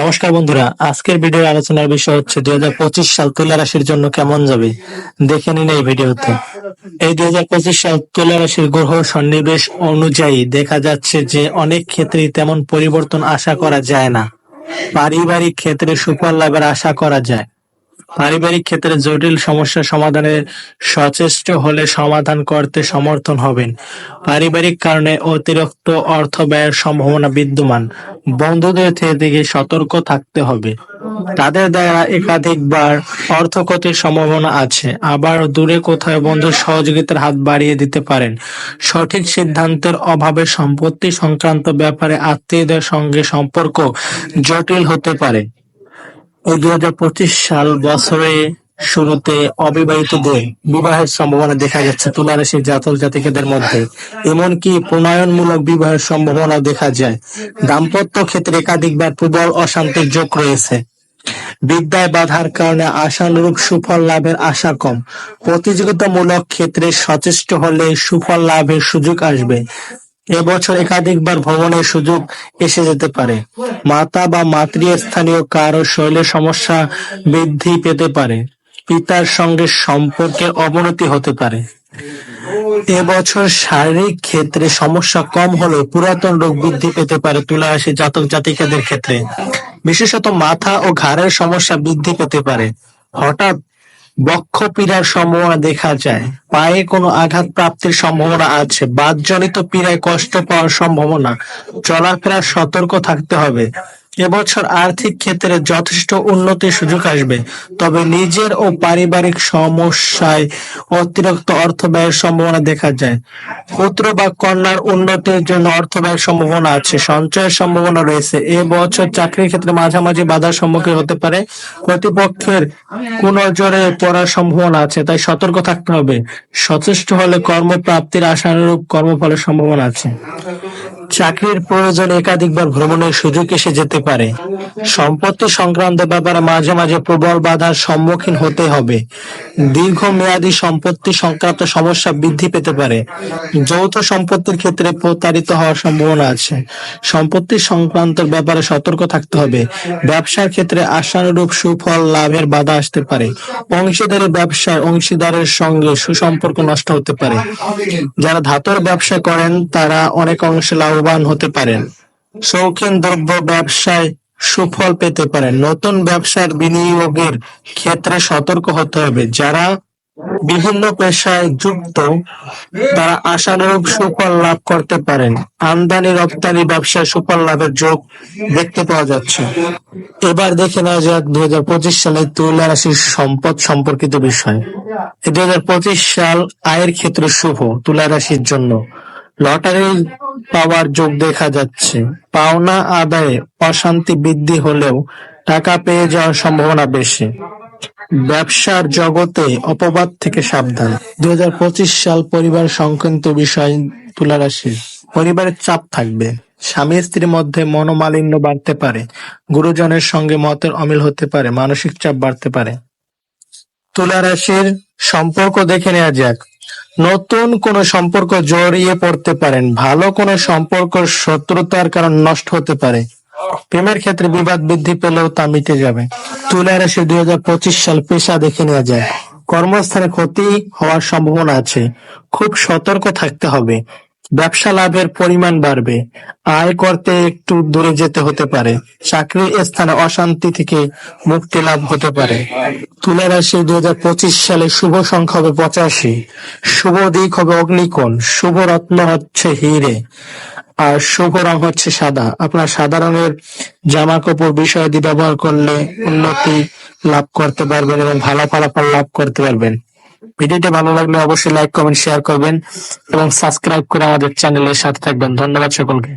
নমস্কার বন্ধুরা, আজকের ভিডিওর আলোচনার বিষয় হচ্ছে দুই হাজার পঁচিশ সাল তুলা রাশির জন্য কেমন যাবে? দেখে নিন এই ভিডিওতে। এই দুই হাজার পঁচিশ সাল তুলা রাশির গ্রহ সন্নিবেশ অনুযায়ী দেখা যাচ্ছে যে অনেক ক্ষেত্রেই তেমন পরিবর্তন আশা করা যায় না। পারিবারিক ক্ষেত্রে সুফল লাভের আশা করা যায়। পারিবারিক ক্ষেত্রে জটিল সমস্যা সমাধানে সচেষ্ট হলে সমাধান করতে সমর্থন হবেন। পারিবারিক কারণে অতিরিক্ত অর্থ ব্যয়ের সম্ভাবনা বিদ্যমান। বন্ধুদের থেকে সতর্ক থাকতে হবে। তাদের দ্বারা একাধিকবার অর্থ ক্ষতির সম্ভাবনা আছে। আবার দূরে কোথাও বন্ধুর সহযোগিতার হাত বাড়িয়ে দিতে পারেন। সঠিক সিদ্ধান্তের অভাবে সম্পত্তি সংক্রান্ত ব্যাপারে আত্মীয়দের সঙ্গে সম্পর্ক জটিল হতে পারে। এই দুই হাজার পঁচিশ সাল বছরে শুরুতে অবিবাহিতদের বিবাহের সম্ভাবনা দেখা যাচ্ছে তুলা রাশির জাতক জাতিকাদের মধ্যে। এমনকি প্রণয়নমূলক বিবাহের সম্ভাবনা দেখা যায়। দাম্পত্য ক্ষেত্রে একাধিকবার প্রবল অশান্তির যোগ রয়েছে। বিদ্যায় বাধার কারণে আশানুরূপ সুফল লাভের আশা কম। প্রতিযোগিতামূলক ক্ষেত্রে সচেষ্ট হলে সুফল লাভের সুযোগ আসবে। এবছর একাধিকবার ভ্রমণের সুযোগ এসে যেতে পারে। মাতা বা মাতৃস্থানীয় কারও শৈলের সমস্যা বৃদ্ধি পেতে পারে। পিতার সঙ্গে সম্পর্কের অবনতি হতে পারে। এবছর শারীরিক ক্ষেত্রে সমস্যা কম হলেও পুরাতন রোগ বৃদ্ধি পেতে পারে তুলা রাশি জাতক জাতিকাদের ক্ষেত্রে। বিশেষত মাথা ও ঘাড়ের সমস্যা বৃদ্ধি পেতে পারে। হঠাৎ বক্ষ পীড়ার সম্ভাবনা দেখা যায়। পায়ে কোনো আঘাত প্রাপ্তির সম্ভাবনা আছে। বাতজনিত পীড়ায় কষ্ট পাওয়ার সম্ভাবনা। চলাফেরা সতর্ক থাকতে হবে। এবছর আর্থিক ক্ষেত্রে যথেষ্ট উন্নতির সুযোগ আসবে, তবে নিজের ও পারিবারিক সমস্যায় অতিরিক্ত অর্থ ব্যয়ের সম্ভাবনা দেখা যায়। পুত্র বা কন্যার উন্নতির জন্য অর্থ ব্যয়ের সম্ভাবনা আছে, সঞ্চয়ের সম্ভাবনা রয়েছে। এ বছর চাকরির ক্ষেত্রে মাঝামাঝি বাধার সম্মুখীন হতে পারে। প্রতিপক্ষের কোন জোরে পড়ার সম্ভাবনা আছে, তাই সতর্ক থাকতে হবে। সচেষ্ট হলে কর্মপ্রাপ্তির আশানুরূপ কর্মফলের সম্ভাবনা আছে। চাকরির প্রয়োজনে একাধিকবার ভ্রমণের সুযোগ এসে যেতে পারে? সম্পত্তি সংক্রান্ত ব্যাপারে মাঝে মাঝে প্রবল বাধার সম্মুখীন হতে হবে। দীর্ঘ দীর্ঘমেয়াদী সম্পত্তি সংক্রান্ত সমস্যা বৃদ্ধি পেতে পারে। যৌথ সম্পত্তির ক্ষেত্রে প্রতারিত হওয়ার সম্ভাবনা আছে। সম্পত্তি সংক্রান্ত ব্যাপারে সতর্ক থাকতে হবে। ব্যবসার ক্ষেত্রে আশানুরূপ সুফল লাভের বাধা আসতে পারে। অংশীদারের ব্যবসায় অংশীদারের সঙ্গে সুসম্পর্ক নষ্ট হতে পারে। যারা ধাতর ব্যবসা করেন, তারা অনেক অংশে লাভবান হতে পারেন। শৌখিন দ্রব্য ব্যবসায় সুফল পেতে পারেন। নতুন ব্যবসার বিনিয়োগের ক্ষেত্রে সতর্ক হতে হবে। যারা বিভিন্ন পেশায় যুক্ত, তারা আশানুরূপ সুফল লাভ করতে পারেন। আমদানি, রপ্তানি ব্যবসায় সুফল লাভের যোগ দেখতে পাওয়া যাচ্ছে। এবার দেখে নেওয়া যাক দুই হাজার পঁচিশ সালে তুলা রাশির সম্পদ সম্পর্কিত বিষয়। দুই হাজার পঁচিশ সাল আয়ের ক্ষেত্রে শুভ তুলা রাশির জন্য। লটারি পাওয়ার যোগ দেখা যাচ্ছে। পাওনা আদায়ে অশান্তি বৃদ্ধি হলেও টাকা পেয়ে যাওয়ার সম্ভাবনা বেশি। ব্যবসার জগতে অপবাদ থেকে সাবধান। দুই হাজার পঁচিশ সাল পরিবার সংক্রান্ত বিষয় তুলা রাশি পরিবারের চাপ থাকবে। স্বামী স্ত্রীর মধ্যে মনোমালিন্য বাড়তে পারে। গুরুজনের সঙ্গে মতের অমিল হতে পারে। মানসিক চাপ বাড়তে পারে। তুলা রাশির সম্পর্ক দেখে নেওয়া যাক। নতুন কোন সম্পর্ক জড়িয়ে পড়তে পারেন, ভালো কোন সম্পর্ক শত্রুতার কারণ নষ্ট হতে পারে। প্রেমের ক্ষেত্রে বিবাদ বৃদ্ধি পেলেও তা মিটে যাবে। তুলা রাশি দুই হাজার পঁচিশ সাল পেশা দেখে নেওয়া যায়। কর্মস্থানে ক্ষতি হওয়ার সম্ভাবনা আছে। খুব সতর্ক থাকতে হবে। ব্যবসা লাভের পরিমাণ বাড়বে। আয় করতে একটু দূরে যেতে হতে পারে। চাকরির স্থানে অশান্তি থেকে মুক্তি লাভ হতে পারে। তুলা রাশি দুই হাজার পঁচিশ সালে শুভ সংখ্যা হবে পঁচাশি। শুভ দিক হবে অগ্নিকোণ। শুভ রত্ন হচ্ছে হিরে। আর শুভ রং হচ্ছে সাদা। আপনার সাদা রঙের জামা কাপড় বিষয়াদি ব্যবহার করলে উন্নতি লাভ করতে পারবেন এবং ভালো ফলাফল লাভ করতে পারবেন। ভিডিওটি ভালো লাগলে অবশ্যই লাইক কমেন্ট শেয়ার করবেন এবং সাবস্ক্রাইব করে আমাদের চ্যানেলের সাথে থাকবেন। ধন্যবাদ সকলকে।